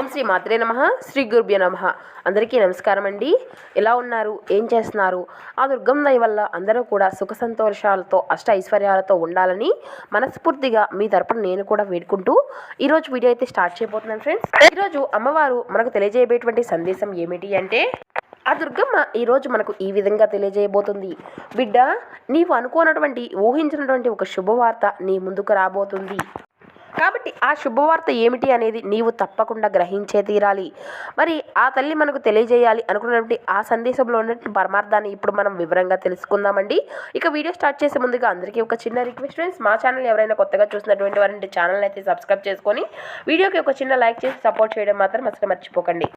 ఓం శ్రీ మాత్రే నమ శ్రీ గురుభ్య నమ. అందరికీ నమస్కారం అండి ఎలా ఉన్నారు? ఏం చేస్తున్నారు? ఆ దుర్గం దయ వల్ల అందరూ కూడా సుఖ సంతోషాలతో అష్ట ఐశ్వర్యాలతో ఉండాలని మనస్ఫూర్తిగా మీ తరపున నేను కూడా వేడుకుంటూ ఈరోజు వీడియో అయితే స్టార్ట్ చేయబోతున్నాను ఫ్రెండ్స్. ఈరోజు అమ్మవారు మనకు తెలియజేయబేటువంటి సందేశం ఏమిటి అంటే ఆ దుర్గమ్మ ఈరోజు మనకు ఈ విధంగా తెలియజేయబోతుంది. బిడ్డ నీవు అనుకోనటువంటి ఊహించినటువంటి ఒక శుభవార్త నీ ముందుకు రాబోతుంది. కాబట్టి ఆ శుభవార్త ఏమిటి అనేది నీవు తప్పకుండా గ్రహించే తీరాలి. మరి ఆ తల్లి మనకు తెలియజేయాలి అనుకున్నటువంటి ఆ సందేశంలో ఉన్నటువంటి పరమార్థాన్ని ఇప్పుడు మనం వివరంగా తెలుసుకుందామండి. ఇక వీడియో స్టార్ట్ చేసే ముందుగా అందరికీ ఒక చిన్న రిక్వెస్ట్ ఫ్రెండ్స్ మా ఛానల్ ఎవరైనా కొత్తగా చూసినటువంటి వారంటే ఛానల్ అయితే సబ్స్క్రైబ్ చేసుకొని వీడియోకి ఒక చిన్న లైక్ చేసి సపోర్ట్ చేయడం మాత్రం అసలు మర్చిపోకండి.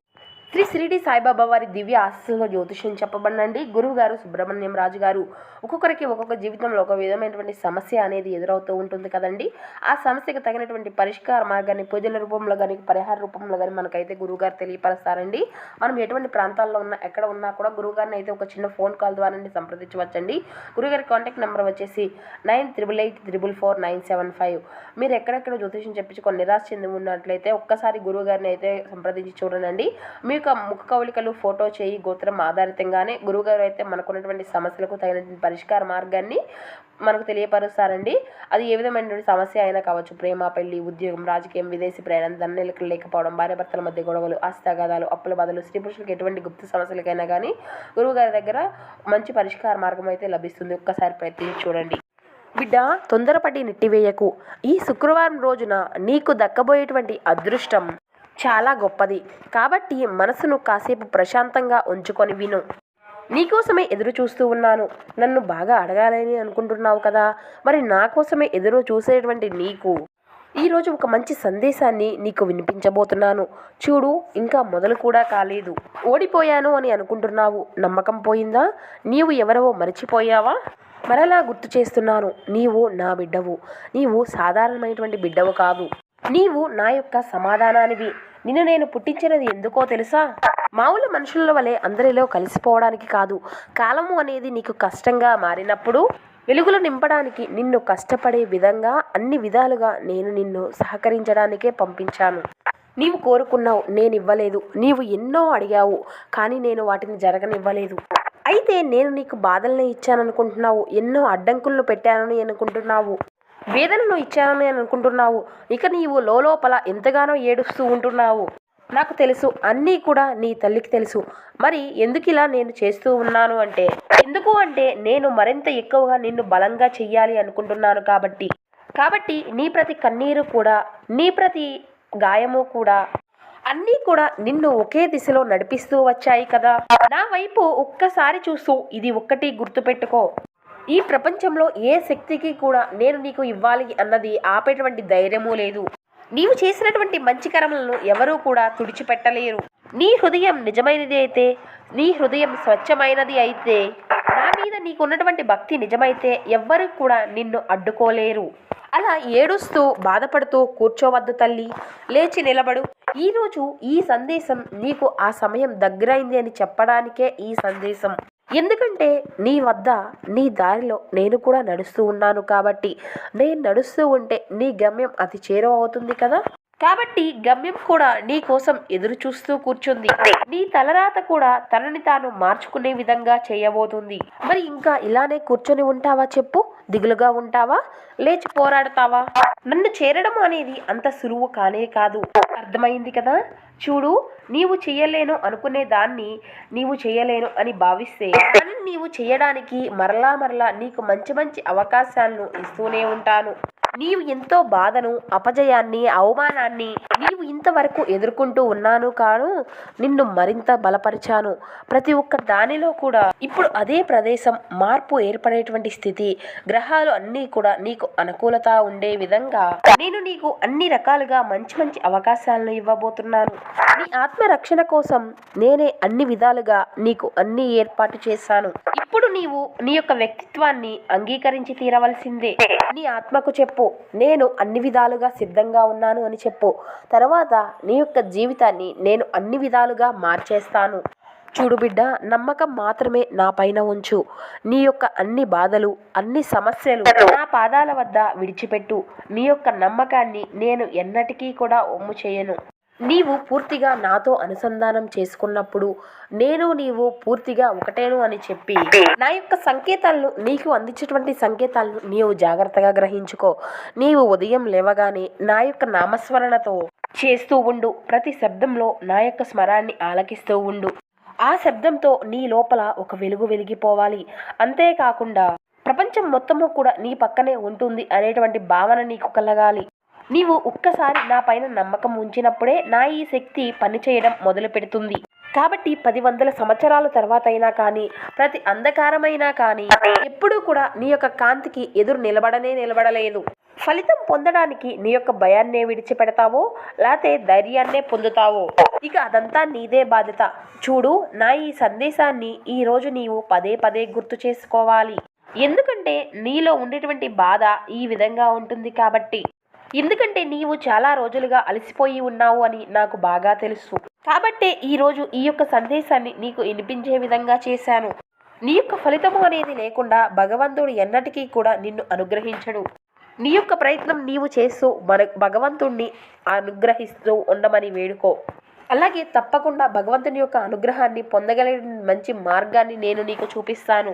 శ్రీ శ్రీడి సాయిబాబా వారి దివ్య ఆశీస్సులో జ్యోతిష్యం చెప్పబడినండి. గురువు గారు సుబ్రహ్మణ్యం రాజు గారు ఒక్కొక్కరికి ఒక్కొక్క జీవితంలో ఒక విధమైనటువంటి సమస్య అనేది ఎదురవుతూ ఉంటుంది కదండి. ఆ సమస్యకు తగినటువంటి పరిష్కార మార్గాన్ని పూజల రూపంలో కానీ పరిహార రూపంలో కానీ మనకైతే గురువు గారు తెలియపరుస్తారండి. మనం ఎటువంటి ప్రాంతాల్లో ఉన్నా ఎక్కడ ఉన్నా కూడా గురువు గారిని అయితే ఒక చిన్న ఫోన్ కాల్ ద్వారా సంప్రదించవచ్చండి. గురుగారి కాంటాక్ట్ నెంబర్ వచ్చేసి nine triple eight triple four nine seven five. మీరు ఎక్కడెక్కడ జ్యోతిష్యం చెప్పించుకొని నిరాశ చెంది ఉన్నట్లయితే ఒక్కసారి గురువు గారిని అయితే సంప్రదించి చూడండి. మీ యొక్క ముఖ కవలికలు ఫోటో చేయి గోత్రం ఆధారితంగానే గురువుగారు అయితే మనకున్నటువంటి సమస్యలకు తగినటువంటి పరిష్కార మార్గాన్ని మనకు తెలియపరుస్తారండి. అది ఏ విధమైనటువంటి సమస్య అయినా కావచ్చు ప్రేమ పెళ్ళి ఉద్యోగం రాజకీయం విదేశీ ప్రయాణం దండలకు లేకపోవడం భార్యాభర్తల మధ్య గొడవలు ఆస్తాగాదాలు అప్పుల బాధలు స్త్రీ పురుషులకు ఎటువంటి గుప్త సమస్యలకైనా కానీ గురువుగారి దగ్గర మంచి పరిష్కార మార్గం అయితే లభిస్తుంది. ఒక్కసారి ప్రయత్నించి చూడండి. బిడ్డ తొందరపడి నెట్టివేయకు. ఈ శుక్రవారం రోజున నీకు దక్కబోయేటువంటి అదృష్టం. చాలా గొప్పది. కాబట్టి మనసును కాసేపు ప్రశాంతంగా ఉంచుకొని విను. నీకోసమే ఎదురు చూస్తూ ఉన్నాను. నన్ను బాగా అడగాలని అనుకుంటున్నావు కదా? మరి నా కోసమే ఎదురు చూసేటువంటి నీకు ఈరోజు ఒక మంచి సందేశాన్ని నీకు వినిపించబోతున్నాను. చూడు ఇంకా మొదలు కూడా కాలేదు. ఓడిపోయాను అని అనుకుంటున్నావు. నమ్మకం పోయిందా? నీవు ఎవరో మర్చిపోయావా? మరలా గుర్తు చేస్తున్నాను. నీవు నా బిడ్డవు. నీవు సాధారణమైనటువంటి బిడ్డవు కాదు. నీవు నా యొక్క సమాధానానివి. నిన్ను నేను పుట్టించినది ఎందుకో తెలుసా? మామూలు మనుషుల వలె అందరిలో కలిసిపోవడానికి కాదు. కాలము అనేది నీకు కష్టంగా మారినప్పుడు వెలుగులు నింపడానికి నిన్ను కష్టపడే విధంగా అన్ని విధాలుగా నేను నిన్ను సహకరించడానికే పంపించాను. నీవు కోరుకున్నావు నేను ఇవ్వలేదు. నీవు ఎన్నో అడిగావు కానీ నేను వాటిని జరగనివ్వలేదు. అయితే నేను నీకు బాధల్ని ఇచ్చాననుకుంటున్నావు ఎన్నో అడ్డంకులను పెట్టానని అనుకుంటున్నావు. వేదనను ఇచ్చానని అనుకుంటున్నావు. ఇక నీవు లోపల ఎంతగానో ఏడుస్తూ ఉంటున్నావు. నాకు తెలుసు అన్నీ కూడా నీ తల్లికి తెలుసు. మరి ఎందుకు ఇలా నేను చేస్తూ ఉన్నాను అంటే? ఎందుకు అంటే నేను మరింత ఎక్కువగా నిన్ను బలంగా చెయ్యాలి అనుకుంటున్నాను కాబట్టి. కాబట్టి నీ ప్రతి కన్నీరు కూడా నీ ప్రతి గాయము కూడా అన్నీ కూడా నిన్ను ఒకే దిశలో నడిపిస్తూ వచ్చాయి కదా. నా వైపు ఒక్కసారి చూస్తూ ఇది ఒక్కటి గుర్తుపెట్టుకో. ఈ ప్రపంచంలో ఏ శక్తికి కూడా నేను నీకు ఇవ్వాలి అన్నది ఆపేటువంటి ధైర్యమూ లేదు. నీవు చేసినటువంటి మంచి కర్మలను ఎవరూ కూడా తుడిచిపెట్టలేరు. నీ హృదయం నిజమైనది అయితే నీ హృదయం స్వచ్ఛమైనది అయితే నా మీద నీకున్నటువంటి భక్తి నిజమైతే ఎవ్వరు కూడా నిన్ను అడ్డుకోలేరు. అలా ఏడుస్తూ బాధపడుతూ కూర్చోవద్దు తల్లి. లేచి నిలబడు. ఈరోజు ఈ సందేశం నీకు ఆ సమయం దగ్గరైంది అని చెప్పడానికే ఈ సందేశం. ఎందుకంటే నీ వద్ద నీ దారిలో నేను కూడా నడుస్తూ ఉన్నాను కాబట్టి నేను నడుస్తూ ఉంటే నీ గమ్యం అతి చేరువ అవుతుంది కదా? కాబట్టి గమ్యం కూడా నీ కోసం ఎదురు చూస్తూ కూర్చుంది. నీ తలరాత కూడా తనని తాను మార్చుకునే విధంగా చేయబోతుంది. మరి ఇంకా ఇలానే కూర్చొని ఉంటావా చెప్పు? దిగులుగా ఉంటావా? లేచి పోరాడతావా? నన్ను చేరడం అనేది అంత సులువు కానే కాదు. అర్థమైంది కదా? చూడు నీవు చెయ్యలేను అనుకునే దాన్ని నీవు చేయలేను అని భావిస్తే కానీ నీవు చేయడానికి మరలా మరలా నీకు మంచి మంచి అవకాశాలను ఇస్తూనే ఉంటాను. నీవు ఎంతో బాధను అపజయాన్ని అవమానాన్ని నీవు ఇంతవరకు ఎదుర్కొంటూ ఉన్నాను కాను నిన్ను మరింత బలపరిచాను. ప్రతి ఒక్క దానిలో కూడా ఇప్పుడు అదే ప్రదేశం మార్పు ఏర్పడేటువంటి స్థితి. గ్రహాలు అన్నీ కూడా నీకు అనుకూలత ఉండే విధంగా నేను నీకు అన్ని రకాలుగా మంచి మంచి అవకాశాలను ఇవ్వబోతున్నాను. నీ ఆత్మరక్షణ కోసం నేనే అన్ని విధాలుగా నీకు అన్ని ఏర్పాటు చేశాను. ఇప్పుడు నీవు నీ యొక్క వ్యక్తిత్వాన్ని అంగీకరించి తీరవలసిందే. నీ ఆత్మకు చెప్పు. నేను అన్ని విధాలుగా సిద్ధంగా ఉన్నాను అని చెప్పు. తర్వాత నీ యొక్క జీవితాన్ని నేను అన్ని విధాలుగా మార్చేస్తాను. చూడు బిడ్డ నమ్మకం మాత్రమే నా పైన ఉంచు. నీ యొక్క అన్ని బాధలు అన్ని సమస్యలు నా పాదాల వద్ద విడిచిపెట్టు. నీ యొక్క నమ్మకాన్ని నేను ఎన్నటికీ కూడా ఒమ్ము చేయను. నీవు పూర్తిగా నాతో అనుసంధానం చేసుకున్నప్పుడు నేను నీవు పూర్తిగా ఒకటేను అని చెప్పి నా యొక్క సంకేతాలను నీకు అందించేటువంటి సంకేతాలను నీవు జాగ్రత్తగా గ్రహించుకో. నీవు ఉదయం లేవగానే నా యొక్క నామస్మరణతో చేస్తూ ఉండు. ప్రతి శబ్దంలో నా యొక్క స్మరాన్ని ఆలకిస్తూ ఉండు. ఆ శబ్దంతో నీ లోపల ఒక వెలుగు వెలిగిపోవాలి. అంతేకాకుండా ప్రపంచం మొత్తము కూడా నీ పక్కనే ఉంటుంది అనేటువంటి భావన నీకు కలగాలి. నీవు ఒక్కసారి నా పైన నమ్మకం ఉంచినప్పుడే నా ఈ శక్తి పనిచేయడం మొదలు పెడుతుంది కాబట్టి పది వందల సంవత్సరాల తర్వాత అయినా కానీ ప్రతి అంధకారమైనా కానీ ఎప్పుడూ కూడా నీ యొక్క కాంతికి ఎదురు నిలబడనే నిలబడలేదు. ఫలితం పొందడానికి నీ యొక్క భయాన్నే విడిచిపెడతావో లేకపోతే ధైర్యాన్నే పొందుతావో? ఇక అదంతా నీదే బాధ్యత. చూడు నా ఈ సందేశాన్ని ఈ రోజు నీవు పదే పదే గుర్తు చేసుకోవాలి. ఎందుకంటే నీలో ఉండేటువంటి బాధ ఈ విధంగా ఉంటుంది కాబట్టి. ఎందుకంటే నీవు చాలా రోజులుగా అలసిపోయి ఉన్నావు అని నాకు బాగా తెలుసు. కాబట్టే ఈరోజు ఈ యొక్క సందేశాన్ని నీకు వినిపించే విధంగా చేశాను. నీ యొక్క ఫలితము అనేది లేకుండా భగవంతుడు ఎన్నటికీ కూడా నిన్ను అనుగ్రహించడు. నీ యొక్క ప్రయత్నం నీవు చేస్తూ మన భగవంతుణ్ణి అనుగ్రహిస్తూ ఉండమని వేడుకో. అలాగే తప్పకుండా భగవంతుని యొక్క అనుగ్రహాన్ని పొందగలిగిన మంచి మార్గాన్ని నేను నీకు చూపిస్తాను.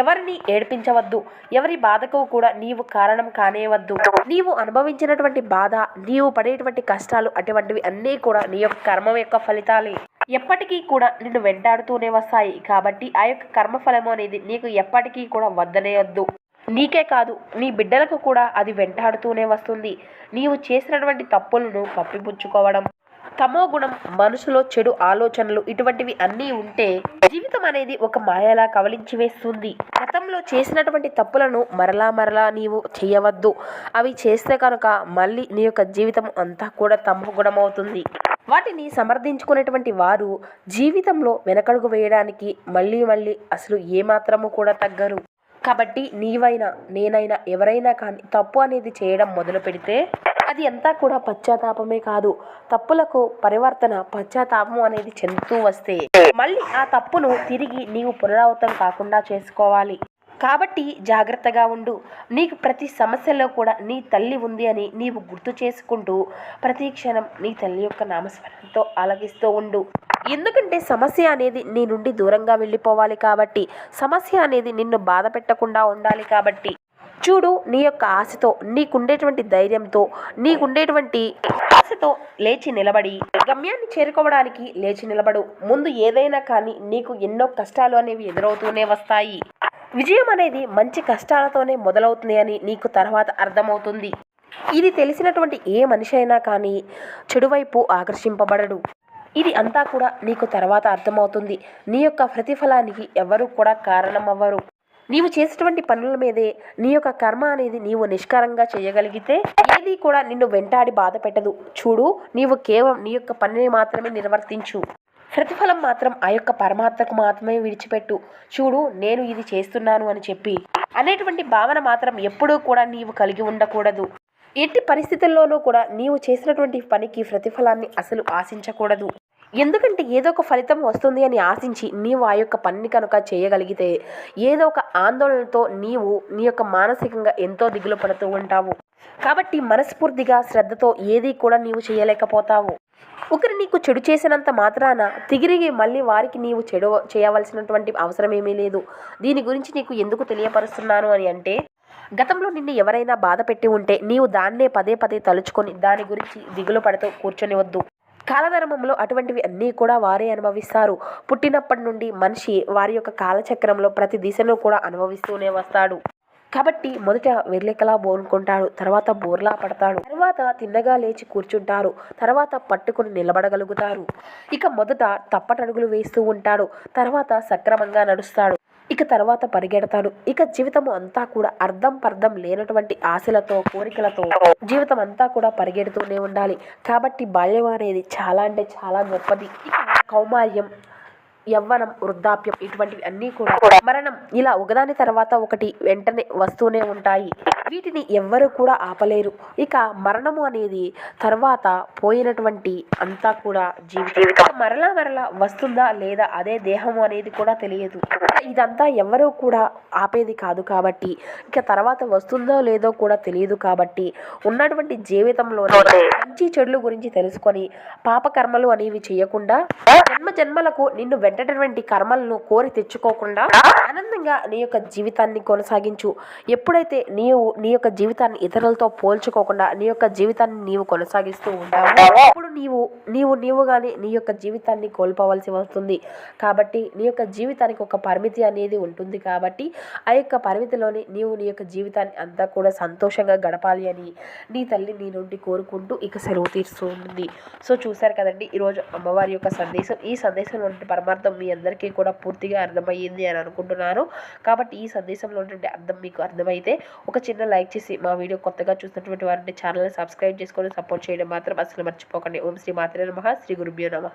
ఎవరిని ఏడ్పించవద్దు. ఎవరి బాధకు కూడా నీవు కారణం కానేవద్దు నీవు అనుభవించినటువంటి బాధ నీవు పడేటువంటి కష్టాలు అటువంటివి అన్నీ కూడా నీ యొక్క కర్మ యొక్క ఫలితాలే. ఎప్పటికీ కూడా నిన్ను వెంటాడుతూనే వస్తాయి. కాబట్టి ఆ యొక్క కర్మఫలము అనేది నీకు ఎప్పటికీ కూడా వద్దనేయొద్దు. నీకే కాదు నీ బిడ్డలకు కూడా అది వెంటాడుతూనే వస్తుంది. నీవు చేసినటువంటి తప్పులను కప్పిపుచ్చుకోవడం తమో గుణం మనసులో చెడు ఆలోచనలు ఇటువంటివి అన్నీ ఉంటే జీవితం అనేది ఒక మాయలా కవలించి వేస్తుంది గతంలో చేసినటువంటి తప్పులను మరలా మరలా నీవు చేయవద్దు. అవి చేస్తే కనుక మళ్ళీ నీ యొక్క జీవితం అంతా కూడా తమో గుణం అవుతుంది వాటిని సమర్థించుకునేటువంటి వారు జీవితంలో వెనకడుగు వేయడానికి మళ్ళీ మళ్ళీ అసలు ఏమాత్రము కూడా తగ్గరు. కాబట్టి నీవైనా నేనైనా ఎవరైనా కానీ తప్పు అనేది చేయడం మొదలు పెడితే అది అంతా కూడా పశ్చాత్తాపమే కాదు. తప్పులకు పరివర్తన పశ్చాత్తాపం అనేది చెందుతూ వస్తే మళ్ళీ ఆ తప్పును తిరిగి నీవు పునరావృతం కాకుండా చేసుకోవాలి. కాబట్టి జాగ్రత్తగా ఉండు. నీకు ప్రతి సమస్యలో కూడా నీ తల్లి ఉంది అని నీవు గుర్తు చేసుకుంటూ ప్రతి క్షణం నీ తల్లి యొక్క నామస్మరణతో ఆలగిస్తూ ఉండు. ఎందుకంటే సమస్య అనేది నీ నుండి దూరంగా వెళ్ళిపోవాలి కాబట్టి సమస్య అనేది నిన్ను బాధ పెట్టకుండా ఉండాలి కాబట్టి చూడు నీ యొక్క ఆశతో నీకుండేటువంటి ధైర్యంతో నీకుండేటువంటి ఆశతో లేచి నిలబడి గమ్యాన్ని చేరుకోవడానికి లేచి నిలబడు. ముందు ఏదైనా కానీ నీకు ఎన్నో కష్టాలు అనేవి ఎదురవుతూనే వస్తాయి. విజయం అనేది మంచి కష్టాలతోనే మొదలవుతుంది అని నీకు తర్వాత అర్థమవుతుంది. ఇది తెలిసినటువంటి ఏ మనిషి అయినా కానీ చెడువైపు ఆకర్షింపబడడు. ఇది అంతా కూడా నీకు తర్వాత అర్థమవుతుంది. నీ యొక్క ప్రతిఫలానికి ఎవరు కూడా కారణమవ్వరు. నీవు చేసినటువంటి పనుల మీదే నీ యొక్క కర్మ అనేది నీవు నిష్కారంగా చేయగలిగితే ఏది కూడా నిన్ను వెంటాడి బాధ పెట్టదు. చూడు నీవు కేవలం నీ యొక్క పనిని మాత్రమే నిర్వర్తించు. ప్రతిఫలం మాత్రం ఆ యొక్క పరమాత్మకు మాత్రమే విడిచిపెట్టు. చూడు నేను ఇది చేస్తున్నాను అని చెప్పి. అనేటువంటి భావన మాత్రం ఎప్పుడూ కూడా నీవు కలిగి ఉండకూడదు. ఎట్టి పరిస్థితుల్లోనూ కూడా నీవు చేసినటువంటి పనికి ప్రతిఫలాన్ని అసలు ఆశించకూడదు. ఎందుకంటే ఏదో ఒక ఫలితం వస్తుంది అని ఆశించి నీవు ఆ యొక్క పనిని కనుక చేయగలిగితే ఏదో ఒక ఆందోళనతో నీవు నీ యొక్క మానసికంగా ఎంతో దిగులు పడుతూ ఉంటావు. కాబట్టి మనస్ఫూర్తిగా శ్రద్ధతో ఏది కూడా నీవు చేయలేకపోతావు. ఒకరు నీకు చెడు చేసినంత మాత్రాన తిరిగి మళ్ళీ వారికి నీవు చెడు చేయవలసినటువంటి అవసరం ఏమీ లేదు. దీని గురించి నీకు ఎందుకు తెలియపరుస్తున్నాను అని అంటే గతంలో నిన్ను ఎవరైనా బాధ పెట్టి ఉంటే నీవు దాన్నే పదే పదే తలుచుకొని దాని గురించి దిగులు పడుతూ కూర్చొనివద్దు. కాలధర్మంలో అటువంటివి అన్నీ కూడా వారే అనుభవిస్తారు. పుట్టినప్పటి నుండి మనిషి వారి యొక్క కాలచక్రంలో ప్రతి దిశను కూడా అనుభవిస్తూనే వస్తాడు. కాబట్టి మొదట వెర్లికలా బోనుకుంటాడు తర్వాత బోర్లా పడతాడు. తర్వాత తిన్నగా లేచి కూర్చుంటారు తర్వాత పట్టుకుని నిలబడగలుగుతారు. ఇక మొదట తప్పటడుగులు వేస్తూ ఉంటాడు తర్వాత సక్రమంగా నడుస్తాడు. ఇక తర్వాత పరిగెడతాను ఇక జీవితము అంతా కూడా అర్థం పర్థం లేనటువంటి ఆశలతో కోరికలతో జీవితం అంతా కూడా పరిగెడుతూనే ఉండాలి. కాబట్టి బాల్యం అనేది చాలా అంటే చాలా గొప్పది. ఇక కౌమార్యం యవ్వనం వృద్ధాప్యం ఇటువంటివి అన్నీ కూడా మరణం ఇలా ఒకదాని తర్వాత ఒకటి వెంటనే వస్తూనే ఉంటాయి. వీటిని ఎవ్వరు కూడా ఆపలేరు. ఇక మరణము అనేది తర్వాత పోయినటువంటి అంతా కూడా జీవితం. మరలా మరలా వస్తుందా లేదా అదే దేహము అనేది కూడా తెలియదు. ఇదంతా ఎవరు కూడా ఆపేది కాదు కాబట్టి ఇక తర్వాత వస్తుందో లేదో కూడా తెలియదు కాబట్టి ఉన్నటువంటి జీవితంలోనే మంచి చెడుల గురించి తెలుసుకొని పాప కర్మలు అనేవి చేయకుండా జన్మ జన్మలకు నిన్ను వెంటటువంటి కర్మలను కోరి తెచ్చుకోకుండా ఆనందంగా నీ యొక్క జీవితాన్ని కొనసాగించు. ఎప్పుడైతే నీవు నీ యొక్క జీవితాన్ని ఇతరులతో పోల్చుకోకుండా నీ యొక్క జీవితాన్ని నీవు కొనసాగిస్తూ ఉంటావో అప్పుడు నీవు నీవు నీవుగానే నీ యొక్క జీవితాన్ని కోల్పోవలసి వస్తుంది. కాబట్టి నీ యొక్క జీవితానికి ఒక పరిమితి అనేది ఉంటుంది కాబట్టి ఆ యొక్క పరిమితిలోనే నీవు నీ యొక్క జీవితాన్ని అంతా కూడా సంతోషంగా గడపాలి అని నీ తల్లి నీ నుండి కోరుకుంటూ ఇక సెలవు తీరుస్తూ ఉంటుంది సో చూశారు కదండి ఈరోజు అమ్మవారి యొక్క సందేశం. ఈ సందేశంలో ఉండే అర్థం మీ అందరికీ కూడా పూర్తిగా అర్థమయ్యింది అని అనుకుంటున్నాను. కాబట్టి ఈ సందేశంలో ఉండే అర్థం మీకు అర్థమైతే ఒక చిన్న లైక్ చేసి మా వీడియో కొత్తగా చూసినటువంటి వారిని ఛానల్ని సబ్స్క్రైబ్ చేసుకొని సపోర్ట్ చేయడం మాత్రం అసలు మర్చిపోకండి. ఓం శ్రీ మాత్రే నమ. శ్రీ గురుభ్యో నమ.